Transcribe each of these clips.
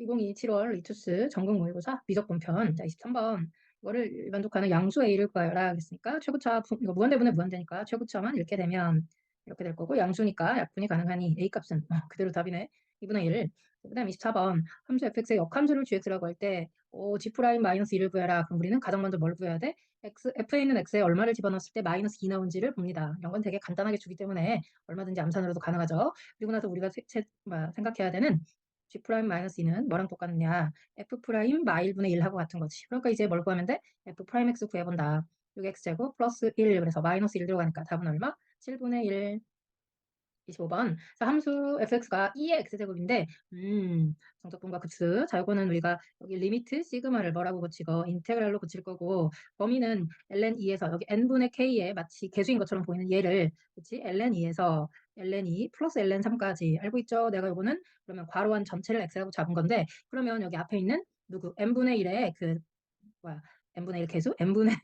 2022 7월 리투스 전국 모의고사 미적분 편 자 23번. 이거를 만족하는 양수 A를 구하여라 그랬으니까 최고차 부- 이거 무한대분의 무한대니까 최고차만 이렇게 되면 이렇게 될 거고 양수니까 약분이 가능하니 A 값은 어, 그대로 답이네. 2분의 1 그다음 24번. 함수 fx의 역함수를 gx라고 할 때 오, g 프라임 마이너스 2를 구해라. 그럼 우리는 가장 먼저 뭘 구해야 돼? x, f에 있는 x에 얼마를 집어넣었을 때 마이너스 2 나온지를 봅니다. 이런 건 되게 간단하게 주기 때문에 얼마든지 암산으로도 가능하죠. 그리고 나서 우리가 세- 세- 뭐, 생각해야 되는 g 프라임 마이너스 2는 뭐랑 똑같느냐? f 프라임 마 1분의 1하고 같은 거지. 그러니까 이제 뭘 구하면 돼? f 프라임 x 구해본다. 6x제곱 플러스 1 그래서 마이너스 1 들어가니까 답은 얼마? 7분의 1 25번. 자, 함수 fx가 2의 x제곱인데, 음, 정적분과 극수. 자, 요거는 우리가 여기 리미트 시그마를 뭐라고 고치고 인테그랄로 고칠 거고, 범위는 ln 2에서 여기 n분의 k에 마치 개수인 것처럼 보이는 얘를, 그치? ln 2에서 ln 2 플러스 ln 3까지 알고 있죠? 내가 요거는 그러면 괄호한 전체를 x라고 잡은 건데, 그러면 여기 앞에 있는 누구 n분의 1의 그 뭐야 n분의 1 개수? n분의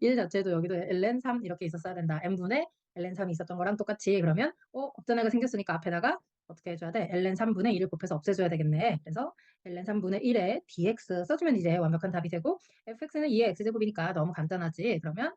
1 자체도 여기도 ln 3 이렇게 있었어야 된다. n분의 ln 3이 있었던 거랑 똑같이 그러면 어 없던 애가 생겼으니까 앞에다가 어떻게 해줘야 돼? ln 3분의 1을 곱해서 없애줘야 되겠네. 그래서 ln 3분의 1에 dx 써주면 이제 완벽한 답이 되고 fx는 2의 x제곱이니까 너무 간단하지. 그러면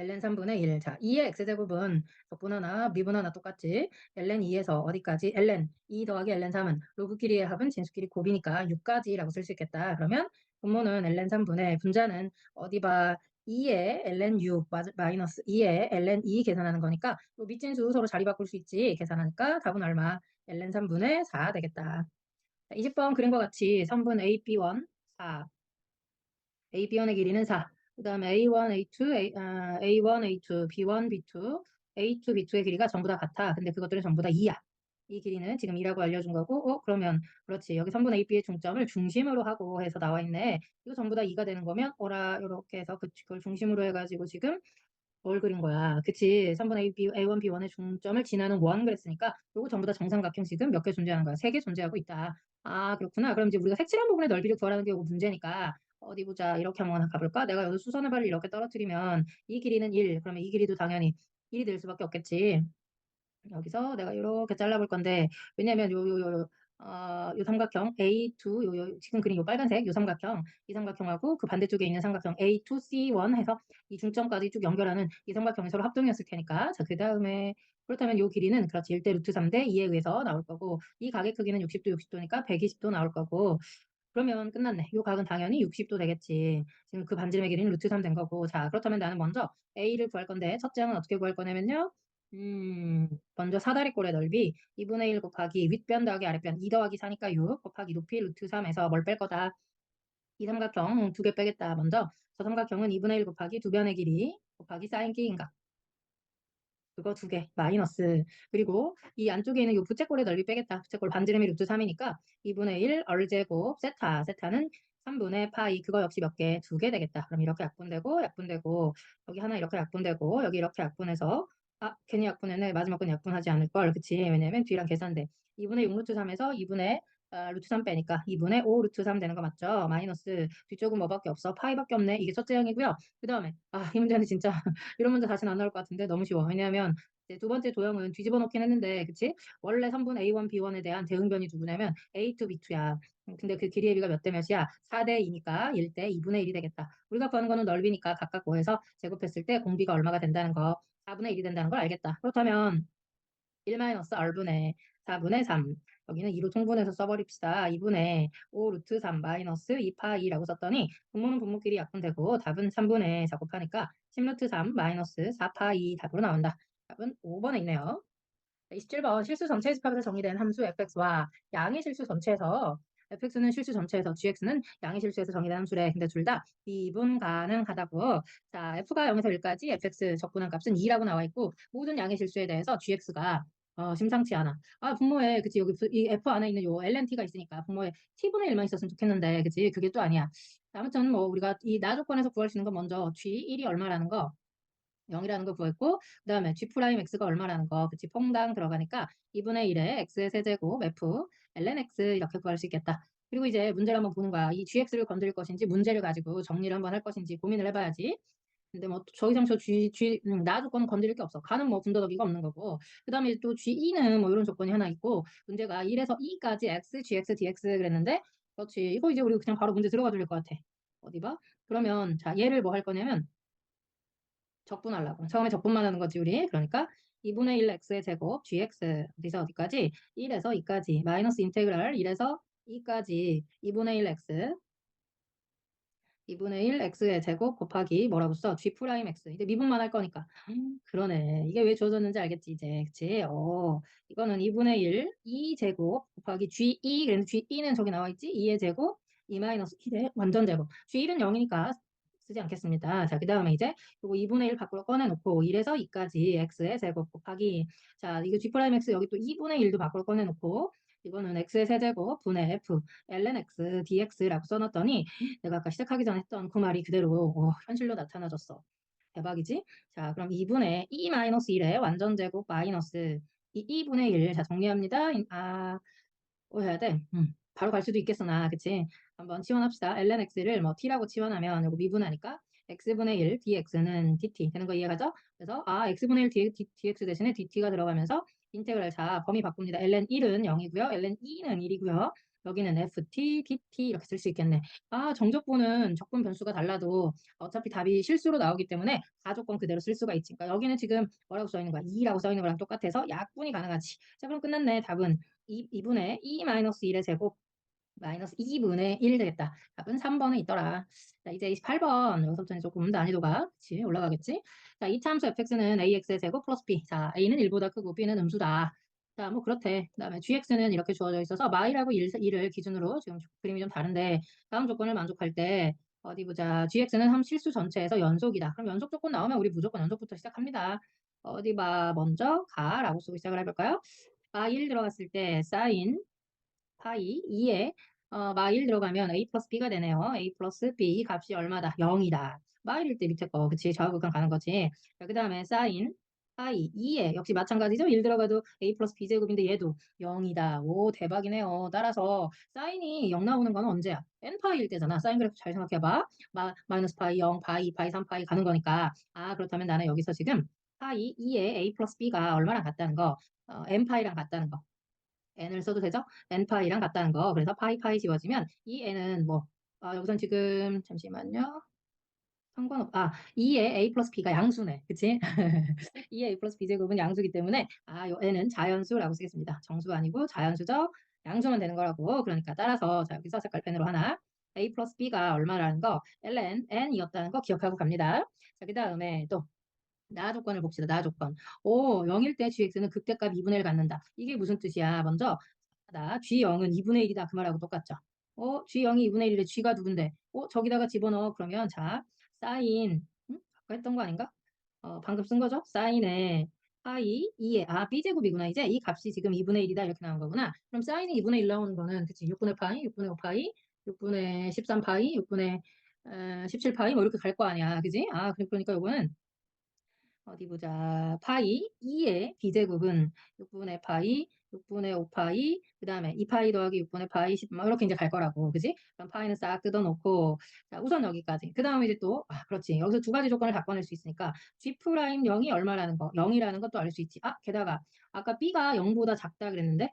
ln 3분의 1. 자, 2의 x제곱은 적분 하나, 미분 하나 똑같지. ln 2에서 어디까지? ln 2 더하기 ln 3은 로그끼리의 합은 진수끼리 곱이니까 6까지라고 쓸 수 있겠다. 그러면 분모는 ln 3분의 분자는 어디 봐? 2의 ln 6 마- 마이너스 2의 ln 2 계산하는 거니까 또 밑진수 서로 자리 바꿀 수 있지. 계산하니까 답은 얼마? ln 3분의 4 되겠다. 자, 20번 그린 것 같이 3분 AB1 4 AB원의 길이는 4. 그 다음에 A1, A2, A, 아, A1, A2, B1, B2, A2, B2의 길이가 전부 다 같아. 근데 그것들은 전부 다 2야. 이 길이는 지금 2라고 알려준 거고, 어, 그러면, 그렇지. 여기 3분의 AB의 중점을 중심으로 하고 해서 나와 있네. 이거 전부 다 2가 되는 거면, 어라, 이렇게 해서 그, 그걸 중심으로 해가지고 지금 뭘 그린 거야. 그치. 3분의 A, B, A1, B1의 중점을 지나는 원 그랬으니까, 요거 전부 다 정삼각형 지금 몇 개 존재하는 거야? 세 개 존재하고 있다. 아, 그렇구나. 그럼 이제 우리가 색칠한 부분의 넓이를 구하라는 게 문제니까, 어디 보자. 이렇게 한번 가볼까? 내가 여기 수선의 발을 이렇게 떨어뜨리면 이 길이는 1. 그러면 이 길이도 당연히 1이 될 수밖에 없겠지. 여기서 내가 이렇게 잘라볼 건데 왜냐면 요 요 요 어, 요 삼각형 A2 요, 요 지금 그린 요 빨간색 요 삼각형 이 삼각형하고 그 반대쪽에 있는 삼각형 A2C1 해서 이 중점까지 쭉 연결하는 이 삼각형이 서로 합동이었을 테니까 자 그 다음에 그렇다면 요 길이는 그렇지 1대 루트 3대 2에 의해서 나올 거고 이 각의 크기는 60도 60도니까 120도 나올 거고 그러면 끝났네. 요 각은 당연히 60도 되겠지. 지금 그 반지름의 길이는 루트 3 된 거고. 자, 그렇다면 나는 먼저 A를 구할 건데 첫째 항은 어떻게 구할 거냐면요. 음, 먼저 사다리꼴의 넓이 2분의 1 곱하기 윗변 더하기 아랫변 2 더하기 4니까 6 곱하기 높이 루트 3에서 뭘 뺄 거다. 이 삼각형 두 개 빼겠다. 먼저 저 삼각형은 2분의 1 곱하기 두 변의 길이 곱하기 사인 끼인 각 그거 두 개, 마이너스. 그리고 이 안쪽에 있는 이 부채꼴의 넓이 빼겠다. 부채꼴 반지름이 루트 3이니까 2분의 1 얼제곱 세타. 세타는 3분의 파이. 그거 역시 몇 개? 두 개 되겠다. 그럼 이렇게 약분되고 약분되고 여기 하나 이렇게 약분되고 여기 이렇게 약분해서 아 괜히 약분했네. 마지막 건 약분하지 않을 걸. 그치? 왜냐면 뒤랑 계산돼. 2분의 6 루트 3에서 2분의 아, 루트 3 빼니까 2분의 5 루트 3 되는 거 맞죠? 마이너스 뒤쪽은 뭐밖에 없어? 파이밖에 없네. 이게 첫째 항이고요. 그 다음에 아 이 문제는 진짜 이런 문제 다시는 안 나올 것 같은데 너무 쉬워. 왜냐하면 두 번째 도형은 뒤집어 놓긴 했는데, 그치? 원래 3분 A1, B1에 대한 대응변이 누구냐면 A2, B2야. 근데 그 길이의 비가 몇 대 몇이야? 4대 2니까 1대 2분의 1이 되겠다. 우리가 구하는 거는 넓이니까 각각 구해서 제곱했을 때 공비가 얼마가 된다는 거, 4분의 1이 된다는 걸 알겠다. 그렇다면 1-R분의 4분의 3. 여기는 2로 통분해서 써버립시다. 2분의 5 루트 3 마이너스 2파 2라고 썼더니 분모는 분모끼리 약분되고 답은 3분의 4 곱하니까 10 루트 3 마이너스 4파 2 답으로 나온다. 답은 5번에 있네요. 27번 실수 전체 집합에서 정의된 함수 fx와 양의 실수 전체에서 fx는 실수 전체에서 gx는 양의 실수에서 정의된 함수래. 근데 둘 다 미분 가능하다고. 자, f가 0에서 1까지 fx 적분한 값은 2라고 나와 있고 모든 양의 실수에 대해서 gx가 어, 심상치 않아. 아, 분모에 그치 여기 부- 이 f 안에 있는 요 lnt가 있으니까 분모에 t분의 1만 있었으면 좋겠는데 그치 그게 또 아니야. 아무튼 뭐 우리가 이 나 조건에서 구할 수 있는 건 먼저 g1이 얼마라는 거 0이라는 걸 구했고 그 다음에 g 프라임 x가 얼마라는 거 그치 퐁당 들어가니까 2분의 1에 x의 세제곱 f ln x 이렇게 구할 수 있겠다. 그리고 이제 문제를 한번 보는 거야. 이 gx를 건드릴 것인지 문제를 가지고 정리를 한번 할 것인지 고민을 해봐야지. 근데 뭐저 이상 저 G G 음 나 조건은 건드릴 게 없어. 가는 뭐 분더더기가 없는 거고. 그 다음에 또 GE는 뭐 요런 조건이 하나 있고 문제가 1 에서 E까지 X, GX, DX 그랬는데 그렇지. 이거 이제 우리 그냥 바로 문제 들어가도 될것 같아. 어디 봐? 그러면 자 얘를 뭐 할 거냐면 적분하려고. 처음에 적분만 하는 거지 우리. 그러니까 2분의 1 x의 제곱 gx 어디서 어디까지? 1에서 2까지 마이너스 인테그랄 1에서 2까지 2분의 1 x 2분의 1 x의 제곱 곱하기 뭐라고 써? g 프라임 x. 이제 미분만 할 거니까. 그러네. 이게 왜 주어졌는지 알겠지 이제. 그치? 어. 이거는 2분의 1 2 제곱 곱하기 g2 그랬는데 g2는 저기 나와 있지? 2의 제곱 2 마이너스 1의 완전 제곱. g1은 0이니까 쓰지 않겠습니다. 자, 그 다음에 이제 요거 2분의 1 밖으로 꺼내놓고 1에서 2까지 x의 제곱 곱하기 자, 이거 g 프라임 x 여기 또 2분의 1도 밖으로 꺼내놓고 이거는 x의 세제곱 분의 f ln x dx라고 써놨더니 내가 아까 시작하기 전에 했던 그 말이 그대로 어, 현실로 나타나졌어. 대박이지? 자, 그럼 2분의 2 마이너스 1의 완전 제곱 마이너스 이 2분의 1. 자, 정리합니다. 아, 뭐 해야 돼? 음, 바로 갈 수도 있겠으나, 그치? 한번 치환합시다. ln x를 뭐 t라고 치환하면 이거 미분하니까 x분의 1 dx는 dt 되는 거 이해가죠? 그래서 아 x분의 1 d, dx 대신에 dt가 들어가면서 인테그랄 자 범위 바꿉니다. ln 1은 0이고요. ln 2는 1이고요. 여기는 ft, dt 이렇게 쓸 수 있겠네. 아 정적분은 적분 변수가 달라도 어차피 답이 실수로 나오기 때문에 가조건 그대로 쓸 수가 있지. 그러니까 여기는 지금 뭐라고 써 있는 거야? 2라고 써 있는 거랑 똑같아서 약분이 가능하지. 자 그럼 끝났네. 답은 2, 2분의 2 마이너스 1의 제곱 마이너스 2분의 1 되겠다. 답은 3번에 있더라. 자, 이제 28번. 여기서부터는 조금 난이도가 그치, 올라가겠지? 자, 이 참수 fx는 ax의 제곱 플러스 b. 자, a는 1보다 크고 b는 음수다. 자, 뭐 그렇대. 그 다음에 gx는 이렇게 주어져 있어서 마이라고 1, 1을 기준으로 지금 그림이 좀 다른데 다음 조건을 만족할 때 어디 보자. gx는 함 실수 전체에서 연속이다. 그럼 연속 조건 나오면 우리 무조건 연속부터 시작합니다. 어디 봐. 먼저 가라고 쓰고 시작을 해볼까요? 아 1 들어갔을 때 사인 파이 2에 어, 마1 들어가면 a 플러스 b가 되네요. a 플러스 b 값이 얼마다? 0이다. 마1일 때 밑에 거 그치 좌우극한 가는 거지. 그 다음에 사인 파이 2에 역시 마찬가지죠. 1 들어가도 a 플러스 b 제곱인데 얘도 0이다. 오 대박이네요. 따라서 사인이 0 나오는 건 언제야? n파이일 때잖아. 사인 그래프 잘 생각해봐. 마, 마이너스 파이 0, 파이, 파이 3, 파이 가는 거니까. 아 그렇다면 나는 여기서 지금 파이 2에 a 플러스 b가 얼마랑 같다는 거 어, n파이랑 같다는 거 n을 써도 되죠? n파이랑 같다는 거. 그래서 파이 파이 지워지면 이 n은 뭐 아, 여기선 지금 잠시만요. 상관없 아 2에 a 플러스 b가 양수네. 그치? 2에 a 플러스 b 제곱은 양수기 때문에 아, 요 n은 자연수라고 쓰겠습니다. 정수 아니고 자연수죠? 양수만 되는 거라고. 그러니까 따라서 자, 여기서 색깔 펜으로 하나 a 플러스 b가 얼마라는 거 ln n이었다는 거 기억하고 갑니다. 자, 그 다음에 또 나 조건을 봅시다. 나 조건. 오, 0일 때 gx는 극대값 2분의 1 갖는다. 이게 무슨 뜻이야? 먼저 나 g0은 2분의 1이다. 그 말하고 똑같죠. 어, g0이 2분의 1이래. g가 누군데? 어, 저기다가 집어넣어. 그러면 자, 사인 응? 아까 했던 거 아닌가? 어, 방금 쓴 거죠? 사인에 파이 2에 아 b제곱이구나. 이제 이 값이 지금 2분의 1이다. 이렇게 나온 거구나. 그럼 사인이 2분의 1 나오는 거는 그치 6분의 파이, 6분의 5파이, 6분의 13파이, 6분의 어, 17파이 뭐 이렇게 갈 거 아니야. 그지? 아, 그러니까 요거는 어디 보자. 파이 2의 b제곱은 6분의 파이, 6분의 5파이, 그 다음에 2파이 더하기 6분의 파이 10, 막 이렇게 이제 갈 거라고. 그지? 그럼 파이는 싹 뜯어놓고, 자, 우선 여기까지. 그 다음에 이제 또, 아, 그렇지. 여기서 두 가지 조건을 다 꺼낼 수 있으니까, g 프라임 0이 얼마라는 거, 0이라는 것도 알 수 있지. 아, 게다가, 아까 b가 0보다 작다 그랬는데,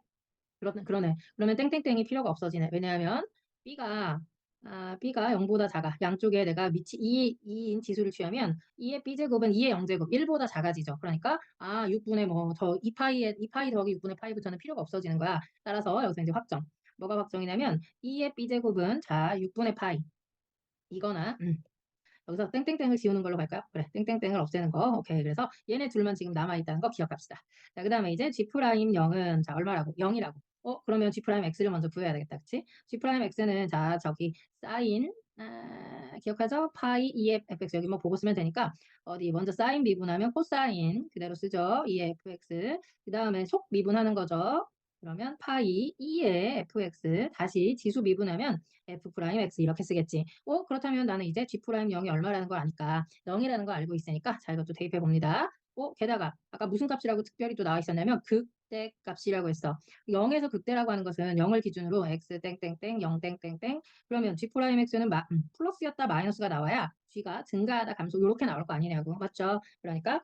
그러, 그러네. 그러면 땡땡땡이 필요가 없어지네. 왜냐하면, b가 아, b가 0보다 작아. 양쪽에 내가 미치 2, 2인 지수를 취하면 2의 b제곱은 2의 0제곱 1보다 작아지죠. 그러니까 아 6분의 뭐 더 2파이에 2파이 더하기 6분의 파이부터는 필요가 없어지는 거야. 따라서 여기서 이제 확정. 뭐가 확정이냐면 2의 b제곱은 자 6분의 파이 이거나 음, 여기서 땡땡땡을 지우는 걸로 갈까요? 그래, 땡땡땡을 없애는 거. 오케이. 그래서 얘네 둘만 지금 남아있다는 거 기억합시다. 자, 그 다음에 이제 g 프라임 0은 자 얼마라고? 0이라고. 어, 그러면 g 프라임 x를 먼저 구해야 되겠다. 그치? g 프라임 x는 자, 저기 사인 아, 기억하죠? 파이 2의 fx 여기 뭐 보고 쓰면 되니까 어디 먼저 사인 미분하면 코사인 그대로 쓰죠. 2의 fx 그 다음에 속 미분하는 거죠. 그러면 파이 2의 fx 다시 지수 미분하면 f 프라임 x 이렇게 쓰겠지. 어 그렇다면 나는 이제 g 프라임 0이 얼마라는 걸 아니까 0이라는 걸 알고 있으니까 자 이것도 대입해 봅니다. 어 게다가 아까 무슨 값이라고 특별히 또 나와 있었냐면 극 극대 값이라고 했어. 0에서 극대라고 하는 것은 0을 기준으로 x 땡땡땡 0 땡땡땡 그러면 g 프라임 x는 마, 음, 플러스였다 마이너스가 나와야 g가 증가하다 감소 이렇게 나올 거 아니냐고 맞죠? 그러니까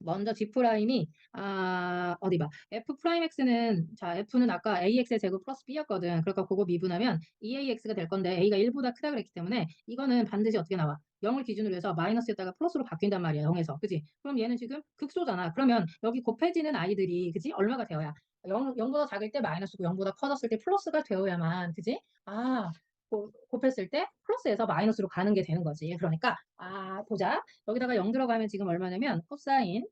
먼저 G 프라임이 아 어디 봐. F 프라임 X는 자 F는 아까 AX의 제곱 플러스 B였거든. 그러니까 그거 미분하면 2AX가 될 건데 A가 1보다 크다 그랬기 때문에 이거는 반드시 어떻게 나와? 0을 기준으로 해서 마이너스였다가 플러스로 바뀐단 말이야 0에서. 그지 그럼 얘는 지금 극소잖아. 그러면 여기 곱해지는 아이들이 그지 얼마가 되어야? 0, 0보다 작을 때 마이너스고 0보다 커졌을 때 플러스가 되어야만 그지 아 고- 곱했을 때 플러스에서 마이너스로 가는 게 되는 거지. 그러니까 아 보자. 여기다가 0 들어가면 지금 얼마냐면 코사인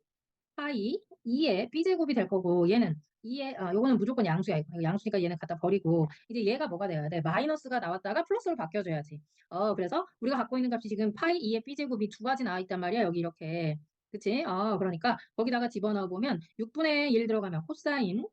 파이 2의 b제곱이 될 거고 얘는 2의 아 요거는 무조건 양수야. 양수니까 얘는 갖다 버리고 이제 얘가 뭐가 돼야 돼? 마이너스가 나왔다가 플러스로 바뀌어줘야지. 어 그래서 우리가 갖고 있는 값이 지금 파이 2의 b제곱이 두 가지 나와 있단 말이야. 여기 이렇게. 그치? 어 그러니까 거기다가 집어넣어 보면 6분의 1 들어가면 코사인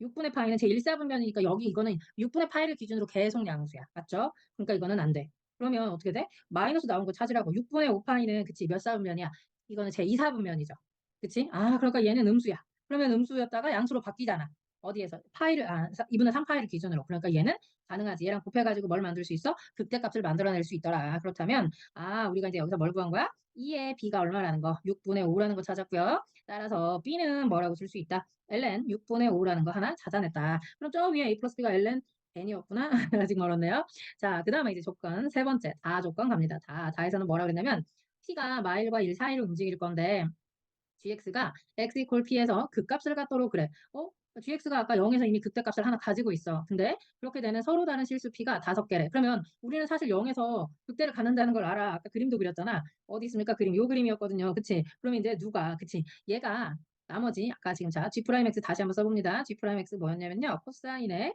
6분의 파이는 제 1사분면이니까 여기 이거는 6분의 파이를 기준으로 계속 양수야. 맞죠? 그러니까 이거는 안 돼. 그러면 어떻게 돼? 마이너스 나온 거 찾으라고. 6분의 5파이는 그치 몇 사분면이야? 이거는 제 2사분면이죠. 그치? 아 그러니까 얘는 음수야. 그러면 음수였다가 양수로 바뀌잖아. 어디에서? 파이를 아 2분의 3파이를 기준으로. 그러니까 얘는 가능하지. 얘랑 곱해가지고 뭘 만들 수 있어? 극대값을 만들어낼 수 있더라. 그렇다면 아 우리가 이제 여기서 뭘 구한 거야? 2의 b가 얼마라는 거? 6분의 5라는 거 찾았고요. 따라서 b는 뭐라고 쓸 수 있다? ln 6분의 5라는 거 하나 찾아냈다. 그럼 저 위에 a 플러스 b가 ln n이었구나. 아직 멀었네요. 자, 그 다음에 이제 조건 세 번째 다 조건 갑니다. 다 다에서는 뭐라 그랬냐면 t가 마일과 1 사이를 움직일 건데 gx가 x 이퀄 p에서 극값을 갖도록 그래. 어? Gx가 아까 0에서 이미 극대값을 하나 가지고 있어. 근데 그렇게 되는 서로 다른 실수 p가 다섯 개래. 그러면 우리는 사실 0에서 극대를 갖는다는 걸 알아. 아까 그림도 그렸잖아. 어디 있습니까? 그림 요 그림이었거든요. 그치? 그럼 이제 누가 그치? 얘가 나머지 아까 지금 자 g 프라임 x 다시 한번 써봅니다. g 프라임 x 뭐였냐면요. 코사인의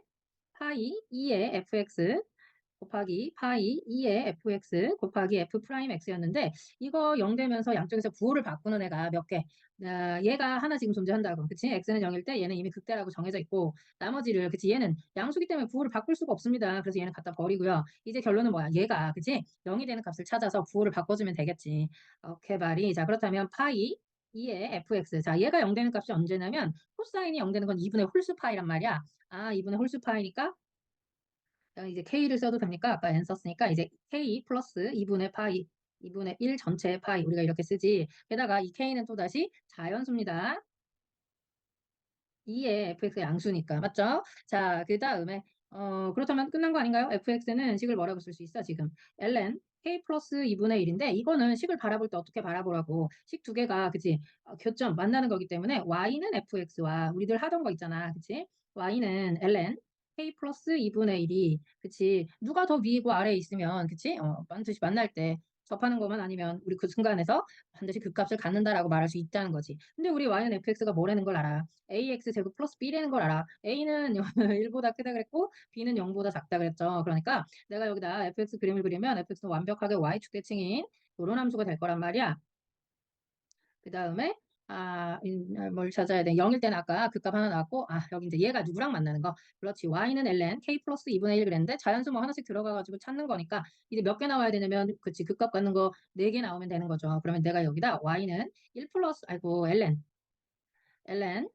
파이 2의 fx 곱하기 파이 2의 fx 곱하기 f 프라임 x였는데 이거 0 되면서 양쪽에서 부호를 바꾸는 애가 몇 개? 아, 얘가 하나 지금 존재한다고. 그치? x는 0일 때 얘는 이미 극대라고 정해져 있고 나머지를 그치? 얘는 양수기 때문에 부호를 바꿀 수가 없습니다. 그래서 얘는 갖다 버리고요. 이제 결론은 뭐야? 얘가 그치? 0이 되는 값을 찾아서 부호를 바꿔주면 되겠지. 오케이 바리. 자 그렇다면 파이 2의 fx. 자 얘가 0 되는 값이 언제냐면 코사인이 0 되는 건 2분의 홀수 파이란 말이야. 아 2분의 홀수 파이니까 이제 k를 써도 됩니까? 아까 n 썼으니까 이제 k 플러스 2분의 파이 2분의 1 전체의 파이 우리가 이렇게 쓰지. 게다가 이 k는 또다시 자연수입니다. 2의 fx 양수니까 맞죠? 자, 그 다음에 어, 그렇다면 끝난 거 아닌가요? fx는 식을 뭐라고 쓸 수 있어 지금 ln k 플러스 2분의 1인데 이거는 식을 바라볼 때 어떻게 바라보라고 식 두 개가 그치 어, 교점 만나는 거기 때문에 y는 fx와 우리들 하던 거 있잖아 그치 y는 ln k 플러스 2분의 1이 그치 누가 더 위이고 아래에 있으면 그치 어, 반드시 만날 때 접하는 것만 아니면 우리 그 순간에서 반드시 그 값을 갖는다라고 말할 수 있다는 거지. 근데 우리 y는 fx가 뭐라는 걸 알아. ax 제곱 플러스 b라는 걸 알아. a는 1보다 크다 그랬고 b는 0보다 작다 그랬죠. 그러니까 내가 여기다 fx 그림을 그리면 fx는 완벽하게 y축 대칭인 이런 함수가 될 거란 말이야. 그 다음에 아, 아, 뭘 찾아야 돼? 0일 때는 아까 그 값 하나 나왔고, 아, 여기 이제 얘가 누구랑 만나는 거. 그렇지. y는 ln k 플러스 2분의 1 그랬는데 자연수 뭐 하나씩 들어가가지고 찾는 거니까 이제 몇 개 나와야 되냐면, 그치. 그 값 갖는 거 4개 나오면 되는 거죠. 그러면 내가 여기다 y는 1 플러스, 아이고, ln. ln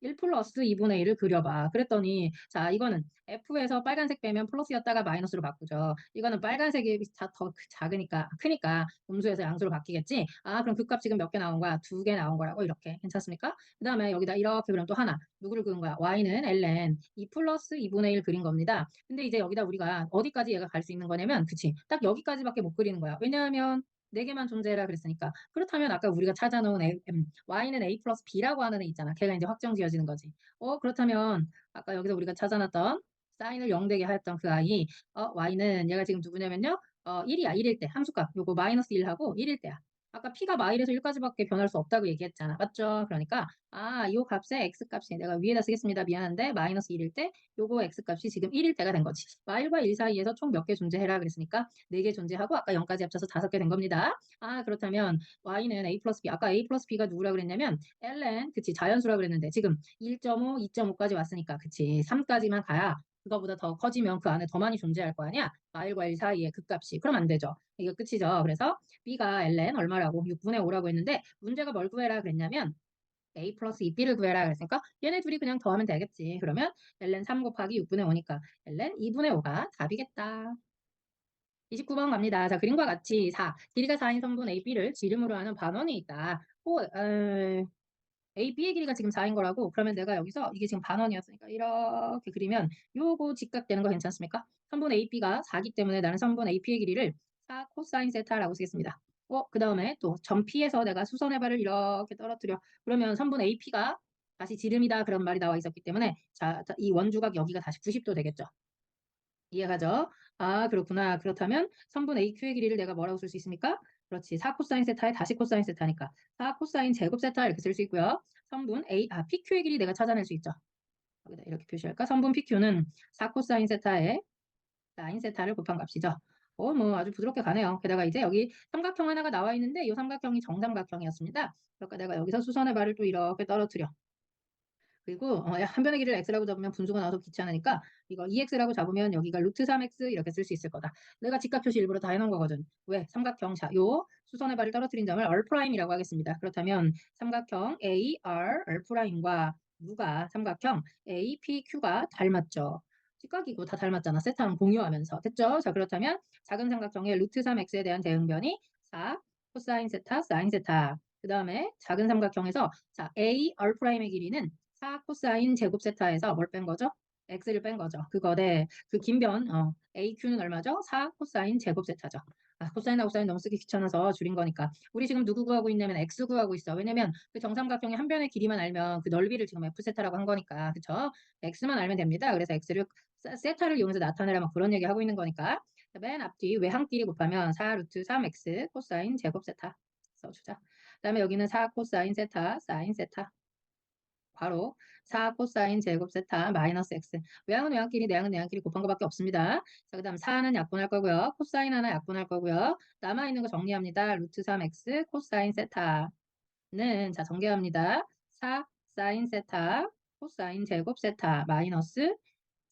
1 플러스 2분의 1을 그려봐. 그랬더니 자 이거는 F에서 빨간색 빼면 플러스였다가 마이너스로 바꾸죠. 이거는 빨간색이 더 작으니까 크니까 음수에서 양수로 바뀌겠지. 아 그럼 그 값 지금 몇 개 나온 거야? 두 개 나온 거라고 이렇게 괜찮습니까? 그 다음에 여기다 이렇게 그럼 또 하나 누구를 그은 거야? y는 ln 2 플러스 2분의 1 그린 겁니다. 근데 이제 여기다 우리가 어디까지 얘가 갈 수 있는 거냐면 그치 딱 여기까지밖에 못 그리는 거야. 왜냐하면 네 개만 존재해라 그랬으니까 그렇다면 아까 우리가 찾아놓은 A, 음, y는 a 플러스 b라고 하는 애 있잖아. 걔가 이제 확정 지어지는 거지. 어 그렇다면 아까 여기서 우리가 찾아놨던 사인을 0 되게 하였던 그 아이 어 y는 얘가 지금 누구냐면요. 어 1이야. 1일 때 함수값 요거 마이너스 1하고 1일 때야. 아까 p가 마일에서 1까지밖에 변할 수 없다고 얘기했잖아. 맞죠? 그러니까 아, 이 값에 x값이 내가 위에다 쓰겠습니다. 미안한데 마이너스 1일 때 요거 x값이 지금 1일 때가 된 거지. 마일과 1 사이에서 총 몇 개 존재해라 그랬으니까 4개 존재하고 아까 0까지 합쳐서 5개 된 겁니다. 아, 그렇다면 y는 a 플러스 b. 아까 a 플러스 b가 누구라 그랬냐면 ln 그치 자연수라 그랬는데 지금 1.5, 2.5까지 왔으니까 그치 3까지만 가야 그거보다 더 커지면 그 안에 더 많이 존재할 거 아니야? 마일과 1 사이의 극값이. 그럼 안 되죠. 이거 끝이죠. 그래서 b가 ln 얼마라고 6분의 5라고 했는데 문제가 뭘 구해라 그랬냐면 a 플러스 2b를 구해라 그랬으니까 얘네 둘이 그냥 더하면 되겠지. 그러면 ln 3 곱하기 6분의 5니까 ln 2분의 5가 답이겠다. 29번 갑니다. 자, 그림과 같이 4. 길이가 4인 선분 AB를 지름으로 하는 반원이 있다. 오, 에, AB의 길이가 지금 4인 거라고 그러면 내가 여기서 이게 지금 반원이었으니까 이렇게 그리면 요거 직각되는 거 괜찮습니까? 선분 AB가 4기 때문에 나는 선분 AP의 길이를 4 코사인 세타라고 쓰겠습니다. 어, 그 다음에 또점 P에서 내가 수선의 발을 이렇게 떨어뜨려. 그러면 선분 AP가 다시 지름이다 그런 말이 나와 있었기 때문에 자, 자, 이 원주각 여기가 다시 90도 되겠죠. 이해가죠? 아, 그렇구나. 그렇다면 선분 AQ의 길이를 내가 뭐라고 쓸 수 있습니까? 그렇지. 4 코사인 세타에 다시 코사인 세타니까 4 코사인 제곱 세타 이렇게 쓸 수 있고요. 선분 A, 아, PQ의 길이 내가 찾아낼 수 있죠. 여기다 이렇게 표시할까? 선분 PQ는 4 코사인 세타에 사인 세타를 곱한 값이죠. 어, 뭐 아주 부드럽게 가네요. 게다가 이제 여기 삼각형 하나가 나와 있는데 이 삼각형이 정삼각형이었습니다. 그러니까 내가 여기서 수선의 발을 또 이렇게 떨어뜨려. 그리고 어, 한 변의 길이를 x라고 잡으면 분수가 나와서 귀찮으니까 이거 2x라고 잡으면 여기가 루트 3x 이렇게 쓸 수 있을 거다. 내가 직각 표시 일부러 다 해놓은 거거든. 왜? 삼각형 자, 요 수선의 발을 떨어뜨린 점을 R'이라고 하겠습니다. 그렇다면 삼각형 AR, R'과 누가 삼각형 APQ가 닮았죠. 직각이고 다 닮았잖아. 세타는 공유하면서. 됐죠? 자, 그렇다면 작은 삼각형의 루트 3x에 대한 대응변이 4 코사인 세타, 사인 세타. 그 다음에 작은 삼각형에서 자, A, R'의 길이는 4 코사인 제곱 세타에서 뭘 뺀 거죠? x를 뺀 거죠. 그거에 그긴 변 어, AQ는 얼마죠? 4 코사인 제곱 세타죠. 아, 코사인하고 사인 너무 쓰기 귀찮아서 줄인 거니까. 우리 지금 누구 구하고 있냐면 x 구하고 있어. 왜냐면 그 정삼각형의 한 변의 길이만 알면 그 넓이를 지금 f 세타라고 한 거니까. 그쵸? x만 알면 됩니다. 그래서 x를 세타를 이용해서 나타내라 막 그런 얘기 하고 있는 거니까. 맨 앞뒤 외항끼리 곱하면 4 루트 3x 코사인 제곱 세타 써주자. 그 다음에 여기는 4 코사인 세타 사인 세타. 바로 4 코사인 제곱 세타 마이너스 x. 외항은 외항끼리, 내항은 내항끼리 곱한 것밖에 없습니다. 자, 그 다음 4는 약분할 거고요. 코사인 하나 약분할 거고요. 남아있는 거 정리합니다. 루트 3x 코사인 세타는 자 정리합니다. 4 사인 세타 코사인 제곱 세타 마이너스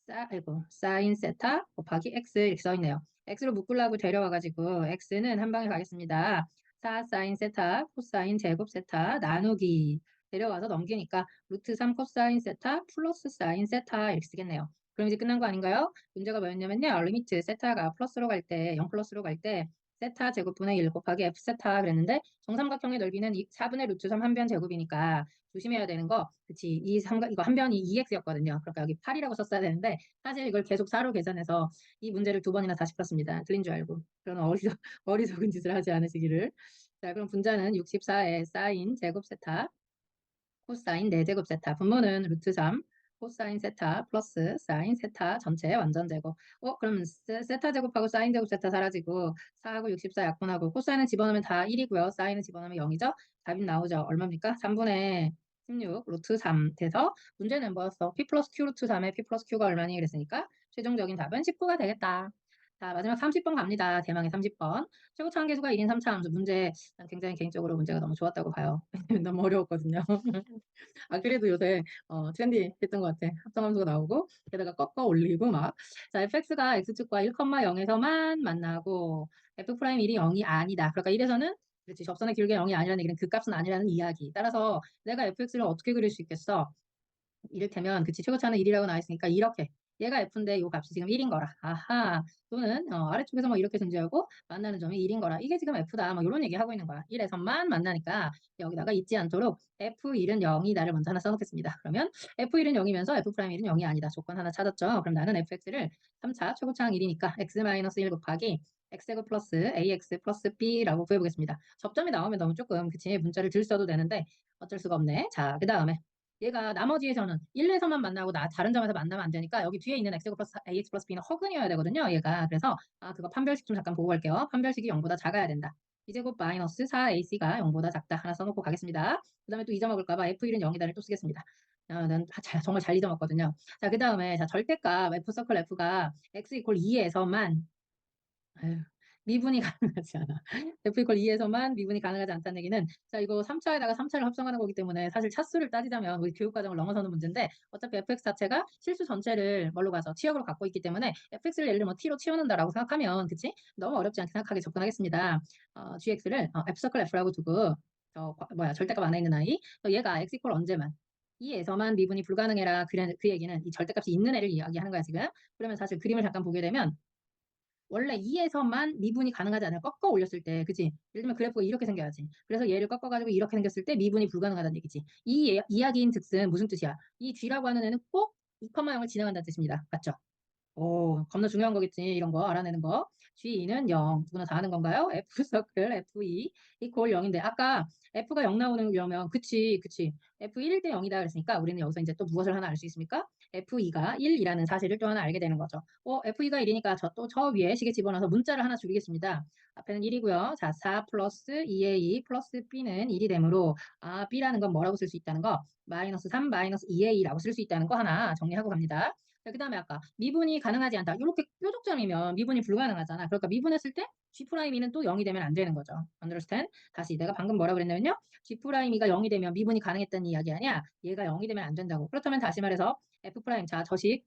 사, 아이고, 사인 세타 곱하기 x 이렇게 써있네요. x로 묶으려고 데려와가지고 x는 한 방에 가겠습니다. 4 사인 세타 코사인 제곱 세타 나누기 데려와서 넘기니까 루트 3 코사인 세타 플러스 사인 세타 이렇게 쓰겠네요. 그럼 이제 끝난 거 아닌가요? 문제가 뭐였냐면요. 리미트 세타가 플러스로 갈 때, 0 플러스로 갈 때 세타 제곱분의 1 곱하기 f 세타 그랬는데 정삼각형의 넓이는 4분의 루트 3 한 변 제곱이니까 조심해야 되는 거 그치 이 삼각 이거 한 변이 2x였거든요 그러니까 여기 8이라고 썼어야 되는데 사실 이걸 계속 4로 계산해서 이 문제를 두 번이나 다시 풀었습니다 틀린 줄 알고 그런 어리석, 어리석은 짓을 하지 않으시기를 자 그럼 분자는 64에 사인 제곱 세타 코사인 4제곱 세타 분모는 루트 3 코사인 세타 플러스 사인 세타 전체 완전 제곱. 어, 그럼 세, 타 제곱하고 사인 제곱 세타 사라지고 4하고 64 약분하고 코사인은 집어넣으면 다 1이고요. 사인은 집어넣으면 0이죠. 답이 나오죠. 얼마입니까? 3분의 16 루트 3 돼서 문제는 뭐였어? p 플러스 q 루트 3에 p 플러스 q가 얼마니 그랬으니까 최종적인 답은 19가 되겠다. 자, 마지막 30번 갑니다. 대망의 30번. 최고차 한계수가 1인 3차 함수 문제 굉장히 개인적으로 문제가 너무 좋았다고 봐요. 너무 어려웠거든요. 아, 그래도 요새 어, 트렌디 했던 것 같아. 합성함수가 나오고 게다가 꺾어 올리고 막. 자, fx가 x축과 1,0에서만 만나고 f'1이 0이 아니다. 그러니까 1에서는 그렇지. 접선의 길게 0이 아니라는 얘기는 그 값은 아니라는 이야기. 따라서 내가 fx를 어떻게 그릴 수 있겠어? 이를테면 그치 최고차는 1이라고 나와 있으니까 이렇게 얘가 f인데 이 값이 지금 1인 거라. 아하. 또는 어, 아래쪽에서 뭐 이렇게 존재하고 만나는 점이 1인 거라. 이게 지금 f다. 뭐 이런 얘기 하고 있는 거야. 1에서만 만나니까 여기다가 잊지 않도록 f1은 0이다를 먼저 하나 써놓겠습니다. 그러면 f1은 0이면서 f'1은 0이 아니다. 조건 하나 찾았죠. 그럼 나는 fx를 3차 최고차항 1이니까 x-1 곱하기 x제곱 플러스 ax 플러스 b라고 구해보겠습니다. 접점이 나오면 너무 조금 그치 문자를 줄 써도 되는데 어쩔 수가 없네. 자, 그 다음에 얘가 나머지에서는 1에서만 만나고 나 다른 점에서 만나면 안 되니까 여기 뒤에 있는 x 플러스 ax 플러스 b는 허근이어야 되거든요. 얘가 그래서 아 그거 판별식 좀 잠깐 보고 갈게요. 판별식이 0보다 작아야 된다. 이제곱 마이너스 4ac가 0보다 작다. 하나 써놓고 가겠습니다. 그 다음에 또 잊어먹을까봐 f1은 0이다를 또 쓰겠습니다. 아, 난 자, 정말 잘 잊어먹거든요. 자, 그 다음에 자 절대값 f 서클 f가 x 이퀄 2에서만 아유, 미분이 가능하지 않아. f 이퀄 2에서만 미분이 가능하지 않다는 얘기는 자 이거 3차에다가 3차를 합성하는 거기 때문에 사실 차수를 따지자면 우리 교육과정을 넘어서는 문제인데 어차피 fx 자체가 실수 전체를 뭘로 가서 치역으로 갖고 있기 때문에 fx를 예를 들면 t로 치워놓는다라고 생각하면 그치? 너무 어렵지 않게 생각하게 접근하겠습니다. 어, gx를 어, f 서클 f라고 두고 저 과- 뭐야 절대값 안에 있는 아이 또 얘가 x 이퀄 언제만 이에서만 미분이 불가능해라 그, 그 얘기는 이 절대값이 있는 애를 이야기하는 거야 지금 그러면 사실 그림을 잠깐 보게 되면 원래 2에서만 미분이 가능하지 않아요. 꺾어 올렸을 때, 그치? 예를 들면 그래프가 이렇게 생겨야지. 그래서 얘를 꺾어가지고 이렇게 생겼을 때 미분이 불가능하다는 얘기지. 이 예- 이야기인 즉슨 무슨 뜻이야? 이 G라고 하는 애는 꼭 2,0을 지나간다는 뜻입니다. 맞죠? 오, 겁나 중요한 거겠지. 이런 거 알아내는 거. G는 0. 누구나 다 아는 건가요? F 서클 F2 이퀄 0인데 아까 F가 0 나오는 경우면 그치, 그치. F1일 때 0이다 그랬으니까 우리는 여기서 이제 또 무엇을 하나 알 수 있습니까? F2가 1이라는 사실을 또 하나 알게 되는 거죠. 어, F2가 1이니까 저 또 저 위에 시계 집어넣어서 문자를 하나 줄이겠습니다. 앞에는 1이고요. 자, 4 플러스 2A 플러스 B는 1이 되므로 아, B라는 건 뭐라고 쓸 수 있다는 거? 마이너스 3 마이너스 2A라고 쓸 수 있다는 거 하나 정리하고 갑니다. 자, 그 다음에 아까 미분이 가능하지 않다. 이렇게 뾰족점이면 미분이 불가능하잖아. 그러니까 미분했을 때 G'2는 또 0이 되면 안 되는 거죠. understand? 다시 내가 방금 뭐라 그랬냐면요. G'2가 0이 되면 미분이 가능했다는 이야기 아니야. 얘가 0이 되면 안 된다고. 그렇다면 다시 말해서 F' 자 저식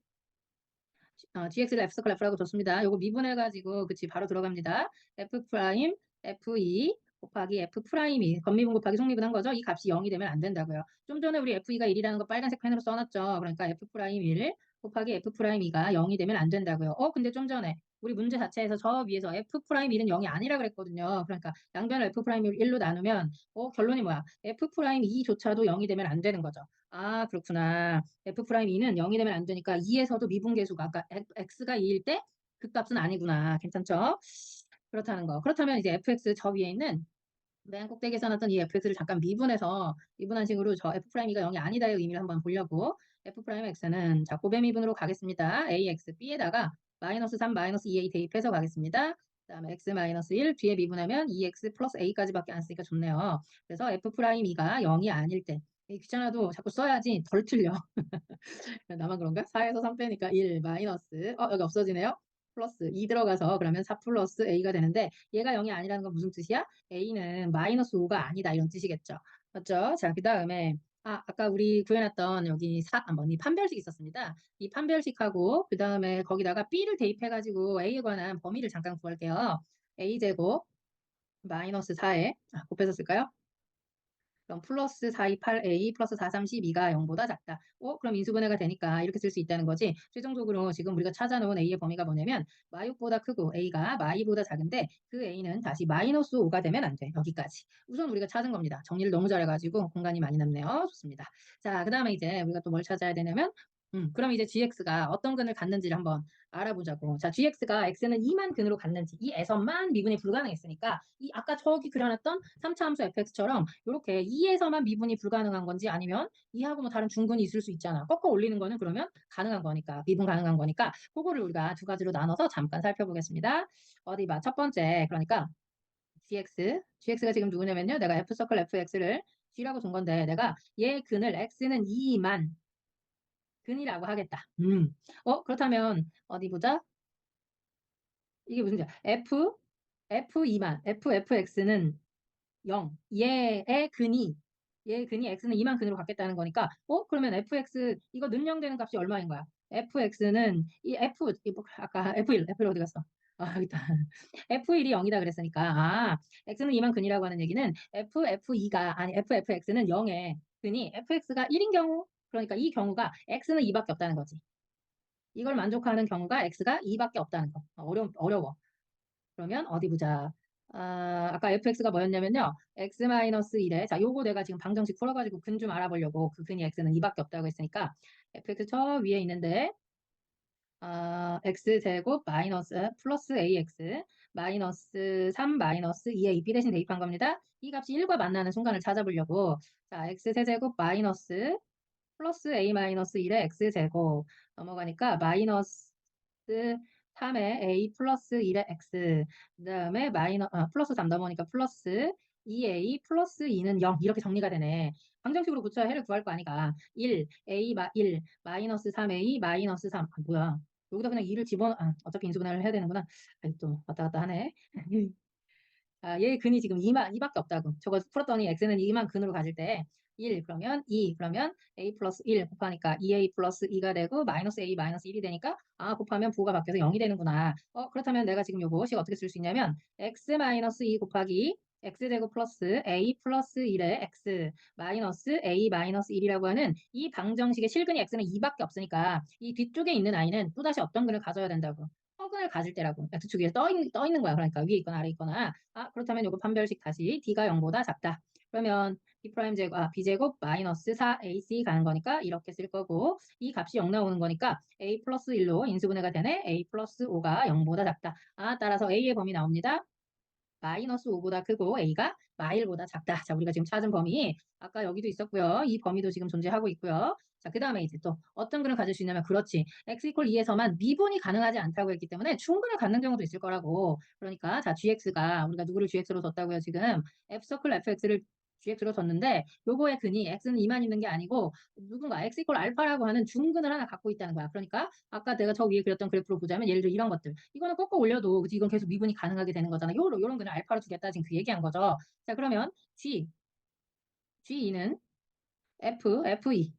어, gx를 f 서클 f라고 줬습니다. 요거 미분해가지고 그치 바로 들어갑니다. f 프라임 f2 곱하기 f 프라임이 건미분 곱하기 속미분한 거죠. 이 값이 0이 되면 안 된다고요. 좀 전에 우리 f2가 1이라는 거 빨간색 펜으로 써놨죠. 그러니까 f 프라임 1 곱하기 f 프라임 2가 0이 되면 안 된다고요. 어 근데 좀 전에 우리 문제 자체에서 저 위에서 f 프라임 1은 0이 아니라 그랬거든요. 그러니까 양변을 f 프라임 1로 나누면 어 결론이 뭐야? f 프라임 2조차도 0이 되면 안 되는 거죠. 아 그렇구나. f 프라임 2는 0이 되면 안 되니까 2에서도 미분계수가 아까 x가 2일 때 그 값은 아니구나. 괜찮죠? 그렇다는 거. 그렇다면 이제 fx 저 위에 있는 맨 꼭대기에 써놨던 이 fx를 잠깐 미분해서 미분한 식으로 저 f 프라임 2가 0이 아니다의 의미를 한번 보려고 f 프라임 x는 자 고배 미분으로 가겠습니다. ax b에다가 마이너스 3 마이너스 2a 대입해서 가겠습니다. 그 다음에 x 마이너스 1 뒤에 미분하면 2x 플러스 a까지밖에 안 쓰니까 좋네요. 그래서 f 프라임 2가 0이 아닐 때이 귀찮아도 자꾸 써야지 덜 틀려. 나만 그런가? 4에서 3 빼니까 1 마이너스 어 여기 없어지네요. 플러스 2 들어가서 그러면 4 플러스 a가 되는데 얘가 0이 아니라는 건 무슨 뜻이야? a는 마이너스 5가 아니다 이런 뜻이겠죠. 맞죠? 자, 그 다음에 아, 아까 우리 구해놨던 여기 사, 아, 뭐니 판별식 있었습니다. 이 판별식하고 그 다음에 거기다가 b를 대입해가지고 a에 관한 범위를 잠깐 구할게요. a제곱 마이너스 4에 아, 곱해서 쓸까요? 그럼 플러스 428a 플러스 432가 0보다 작다. 어? 그럼 인수분해가 되니까 이렇게 쓸 수 있다는 거지. 최종적으로 지금 우리가 찾아놓은 a의 범위가 뭐냐면 마육보다 크고 a가 마이보다 작은데 그 a는 다시 마이너스 5가 되면 안 돼. 여기까지. 우선 우리가 찾은 겁니다. 정리를 너무 잘해가지고 공간이 많이 남네요. 좋습니다. 자, 그 다음에 이제 우리가 또 뭘 찾아야 되냐면 음, 그럼 이제 gx가 어떤 근을 갖는지를 한번 알아보자고. 자, gx가 x는 2만 근으로 갖는지 이 에서만 미분이 불가능했으니까 이 아까 저기 그려놨던 3차 함수 fx처럼 이렇게 2에서만 미분이 불가능한 건지 아니면 2하고 뭐 다른 중근이 있을 수 있잖아. 꺾어 올리는 거는 그러면 가능한 거니까 미분 가능한 거니까 그거를 우리가 두 가지로 나눠서 잠깐 살펴보겠습니다. 어디 봐. 첫 번째 그러니까 gx gx가 지금 누구냐면요. 내가 f 서클 fx를 g라고 준 건데 내가 얘 근을 x는 2만 근이라고 하겠다. 음. 어, 그렇다면 어디 보자. 이게 무슨 자 f f2만 f fx는 0. 얘의 근이 얘의 근이 x는 2만 근으로 갖겠다는 거니까 어, 그러면 fx 이거 능량되는 값이 얼마인 거야? fx는 이 f 이 뭐, 아까 f1 f1 어디 갔어? 아, 여기 있다. f1이 0이다 그랬으니까 아, x는 2만 근이라고 하는 얘기는 f f2가 아니 f fx는 0의 근이 fx가 1인 경우 그러니까 이 경우가 x는 2밖에 없다는 거지. 이걸 만족하는 경우가 x가 2밖에 없다는 거. 어려, 어려워. 그러면 어디 보자. 아, 아까 fx가 뭐였냐면요. x-1에 자, 요거 내가 지금 방정식 풀어가지고 근 좀 알아보려고 그 근이 x는 2밖에 없다고 했으니까 fx 저 위에 있는데 아, x제곱 마이너스 플러스 ax 마이너스 3 마이너스 2a b 대신 대입한 겁니다. 이 값이 1과 만나는 순간을 찾아보려고 자, x세제곱 마이너스 플러스 a 마이너스 1의 x제곱 넘어가니까 마이너스 3의 a 플러스 1의 x 그 다음에 마이너 아, 플러스 3 넘어오니까 플러스 2a 플러스 2는 0 이렇게 정리가 되네. 방정식으로 고쳐야 해를 구할 거 아니까 1 a 마 1 마이너스 3a 마이너스 3 아, 뭐야 여기다 그냥 2를 집어넣 아, 어차피 인수분해를 해야 되는구나. 아이 또 왔다 갔다 하네. 아, 얘 근이 지금 2만 2밖에 없다고. 저거 풀었더니 x는 2만 근으로 가질 때 1 그러면 2 그러면 a 플러스 1 곱하니까 2a 플러스 2가 되고 마이너스 a 마이너스 1이 되니까 아 곱하면 부호가 바뀌어서 0이 되는구나. 어 그렇다면 내가 지금 식 어떻게 쓸 수 있냐면 x 마이너스 2 곱하기 x제곱 플러스 a 플러스 1의 x 마이너스 a 마이너스 1이라고 하는 이 방정식의 실근이 x는 2밖에 없으니까 이 뒤쪽에 있는 i는 또다시 어떤 근을 가져야 된다고? 허근을 가질 때라고. x축 위에 떠, 있, 떠 있는 거야. 그러니까 위에 있거나 아래 있거나. 아 그렇다면 요거 판별식 다시 d가 0보다 작다. 그러면 b 프라임 제곱 아 b제곱 마이너스 4ac 가는 거니까 이렇게 쓸 거고 이 값이 0 나오는 거니까 a 플러스 1로 인수분해가 되네 a 플러스 5가 0보다 작다 아 따라서 a의 범위 나옵니다 마이너스 5보다 크고 a가 마일보다 작다. 자, 우리가 지금 찾은 범위 아까 여기도 있었고요. 이 범위도 지금 존재하고 있고요. 자, 그 다음에 이제 또 어떤 근을 가질 수 있냐면 그렇지. x 이퀄 2에서만 미분이 가능하지 않다고 했기 때문에 충분을 갖는 경우도 있을 거라고. 그러니까 자, gx가 우리가 누구를 gx로 뒀다고요. 지금 f 서클 fx를 gx로 뒀는데 요거의 근이 x는 2만 있는 게 아니고 누군가 x 이퀄 알파라고 하는 중근을 하나 갖고 있다는 거야. 그러니까 아까 내가 저 위에 그렸던 그래프로 보자면 예를 들어 이런 것들. 이거는 꺾어 올려도 그치? 이건 계속 미분이 가능하게 되는 거잖아. 요런 요런 근을 알파로 두겠다 지금 그 얘기한 거죠. 자, 그러면 g g2는 f f2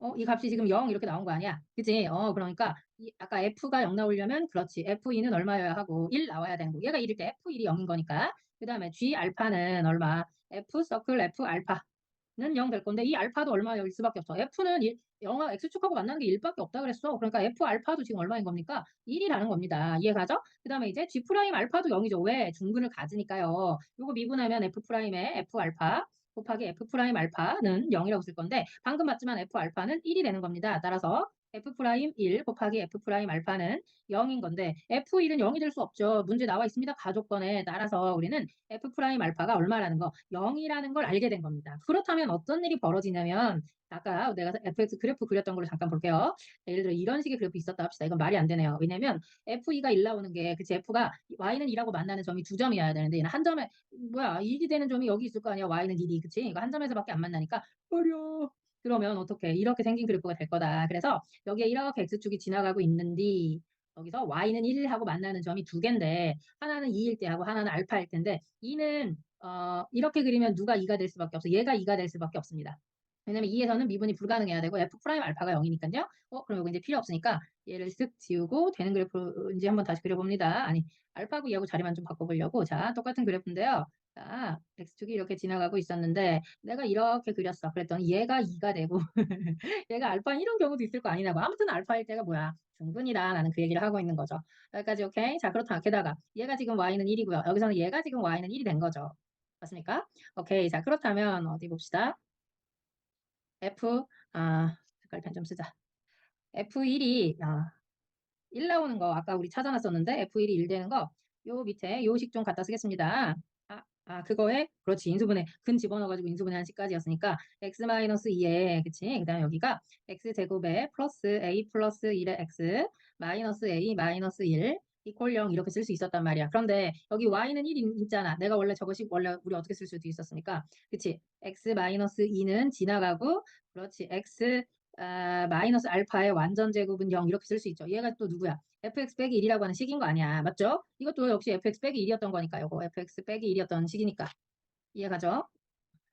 어, 이 값이 지금 0 이렇게 나온 거 아니야? 그지? 어, 그러니까 이, 아까 f가 0 나오려면 그렇지. f2는 얼마여야 하고 1 나와야 되는 거. 얘가 1일 때 f1이 0인 거니까. 그 다음에 g 알파는 얼마? f 서클 f 알파는 0 될 건데 이 알파도 얼마일 수밖에 없어. f는 1, 0하 x축하고 만나는 게 1밖에 없다 그랬어. 그러니까 f 알파도 지금 얼마인 겁니까? 1이라는 겁니다. 이해가죠? 그 다음에 이제 g 프라임 알파도 0이죠. 왜? 중근을 가지니까요. 요거 미분하면 f 프라임의 f 알파 곱하기 f 프라임 알파는 0이라고 쓸 건데 방금 봤지만 f 알파는 1이 되는 겁니다. 따라서 f 프라임 1 곱하기 f 알파는 0인 건데 f1은 0이 될 수 없죠. 문제 나와 있습니다. 가족권에 따라서 우리는 f 알파가 얼마라는 거 0이라는 걸 알게 된 겁니다. 그렇다면 어떤 일이 벌어지냐면 아까 내가 fx 그래프 그렸던 걸로 잠깐 볼게요. 예를 들어 이런 식의 그래프 있었다 합시다. 이건 말이 안 되네요. 왜냐면 f2가 1 나오는 게 그치 f가 y는 2라고 만나는 점이 두 점이어야 되는데 얘는 한 점에 뭐야 1이 되는 점이 여기 있을 거 아니야. y는 1이 그치? 이거 한 점에서밖에 안 만나니까 어려 그러면 어떻게 이렇게 생긴 그래프가 될 거다. 그래서 여기에 이렇게 x축이 지나가고 있는데 여기서 y는 1하고 만나는 점이 두 개인데 하나는 2일 때 하고 하나는 알파일 텐데 2는 어, 이렇게 그리면 누가 2가 될 수밖에 없어. 얘가 2가 될 수밖에 없습니다. 왜냐면 2에서는 미분이 불가능해야 되고 f 프라임 알파가 0이니까요. 어, 그럼 이거 이제 필요 없으니까 얘를 쓱 지우고 되는 그래프인지 한번 다시 그려봅니다. 아니, 알파하고 2하고 자리만 좀 바꿔보려고. 자, 똑같은 그래프인데요. 자, x축이 이렇게 지나가고 있었는데 내가 이렇게 그렸어. 그랬더니 얘가 2가 되고 얘가 알파 이런 경우도 있을 거 아니냐고. 아무튼 알파일 때가 뭐야? 중분이다. 라는 그 얘기를 하고 있는 거죠. 여기까지 오케이? 자, 그렇다. 게다가 얘가 지금 y는 1이고요. 여기서는 얘가 지금 y는 1이 된 거죠. 맞습니까? 오케이. 자, 그렇다면 어디 봅시다. F, 아, 색깔 펜 좀 쓰자. F1이, 아, 1 나오는 거, 아까 우리 찾아놨었는데, F1이 1 되는 거, 요 밑에 요 식 좀 갖다 쓰겠습니다. 아, 아, 그거에, 그렇지, 인수분해, 근 집어넣어가지고 인수분해 한 식까지였으니까, x-2에, 그치? 그 다음에 여기가 x제곱에 플러스 a 플러스 1의 x, 마이너스 a 마이너스 1, 이퀄 0 이렇게 쓸 수 있었단 말이야. 그런데 여기 y는 1 있잖아. 내가 원래 저것이 원래 우리 어떻게 쓸 수도 있었습니까? 그치? x 마이너스 2는 지나가고 그렇지. x 아, 마이너스 알파의 완전 제곱은 0 이렇게 쓸 수 있죠. 얘가 또 누구야? fx 빼기 1이라고 하는 식인 거 아니야. 맞죠? 이것도 역시 fx 빼기 1이었던 거니까 요거 fx 빼기 1이었던 식이니까 이해가죠?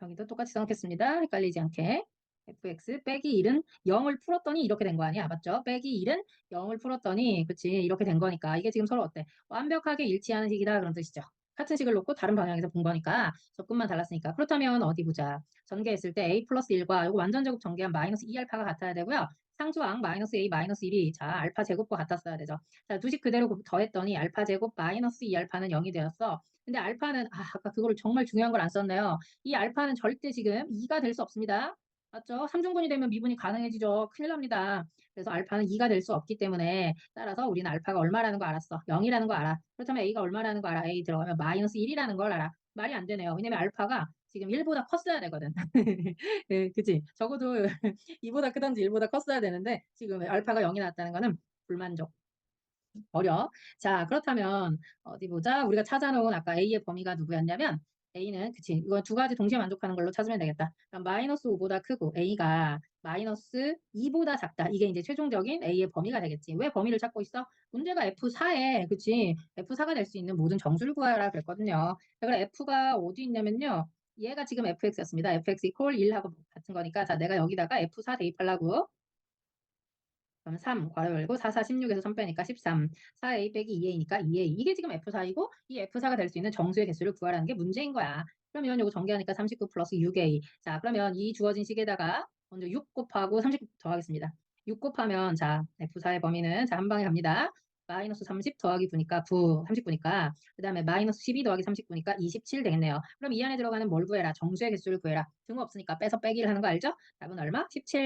여기도 똑같이 써놓겠습니다. 헷갈리지 않게. fx 빼기 1은 0을 풀었더니 이렇게 된 거 아니야. 맞죠? 빼기 1은 0을 풀었더니 그치 이렇게 된 거니까 이게 지금 서로 어때? 완벽하게 일치하는 식이다 그런 뜻이죠. 같은 식을 놓고 다른 방향에서 본 거니까 접근만 달랐으니까 그렇다면 어디 보자. 전개했을 때 a 플러스 1과 이거 완전 제곱 전개한 마이너스 2알파가 같아야 되고요. 상수항 마이너스 a 마이너스 1이 자 알파 제곱과 같았어야 되죠. 자 두식 그대로 더했더니 알파 제곱 마이너스 2알파는 0이 되었어. 근데 알파는 아, 아까 그거를 정말 중요한 걸 안 썼네요. 이 알파는 절대 지금 2가 될 수 없습니다. 맞죠? 3중분이 되면 미분이 가능해지죠. 큰일 납니다. 그래서 알파는 2가 될 수 없기 때문에 따라서 우리는 알파가 얼마라는 거 알았어. 0이라는 거 알아. 그렇다면 a가 얼마라는 거 알아. a 들어가면 마이너스 1이라는 걸 알아. 말이 안 되네요. 왜냐면 알파가 지금 1보다 컸어야 되거든. 네, 그치? 적어도 2보다 크던지 1보다 컸어야 되는데 지금 알파가 0이 나왔다는 거는 불만족. 어려. 자, 그렇다면 어디 보자. 우리가 찾아놓은 아까 A의 범위가 누구였냐면 A는 그치 이거 두 가지 동시에 만족하는 걸로 찾으면 되겠다. 그럼 마이너스 5보다 크고 A가 마이너스 2보다 작다. 이게 이제 최종적인 A의 범위가 되겠지. 왜 범위를 찾고 있어? 문제가 F4에 그치 F4가 될 수 있는 모든 정수를 구하라 그랬거든요. 그래서 F가 어디 있냐면요. 얘가 지금 fx였습니다. fx 이퀄 1하고 같은 거니까 자 내가 여기다가 f4 대입하려고 그럼 3 괄호 열고 4, 4, 16에서 3 빼니까 13. 4a 빼기 2a니까 2a. 이게 지금 F4이고 이 F4가 될 수 있는 정수의 개수를 구하라는 게 문제인 거야. 그러면 요거 전개하니까 39 플러스 6a. 자, 그러면 이 주어진 식에다가 먼저 6 곱하고 39 더하겠습니다. 6 곱하면 자, F4의 범위는 자, 한 방에 갑니다. 마이너스 30 더하기 9니까 9, 39니까 그 다음에 마이너스 12 더하기 39니까 27 되겠네요. 그럼 이 안에 들어가는 뭘 구해라? 정수의 개수를 구해라. 등호 없으니까 빼서 빼기를 하는 거 알죠? 답은 얼마? 17.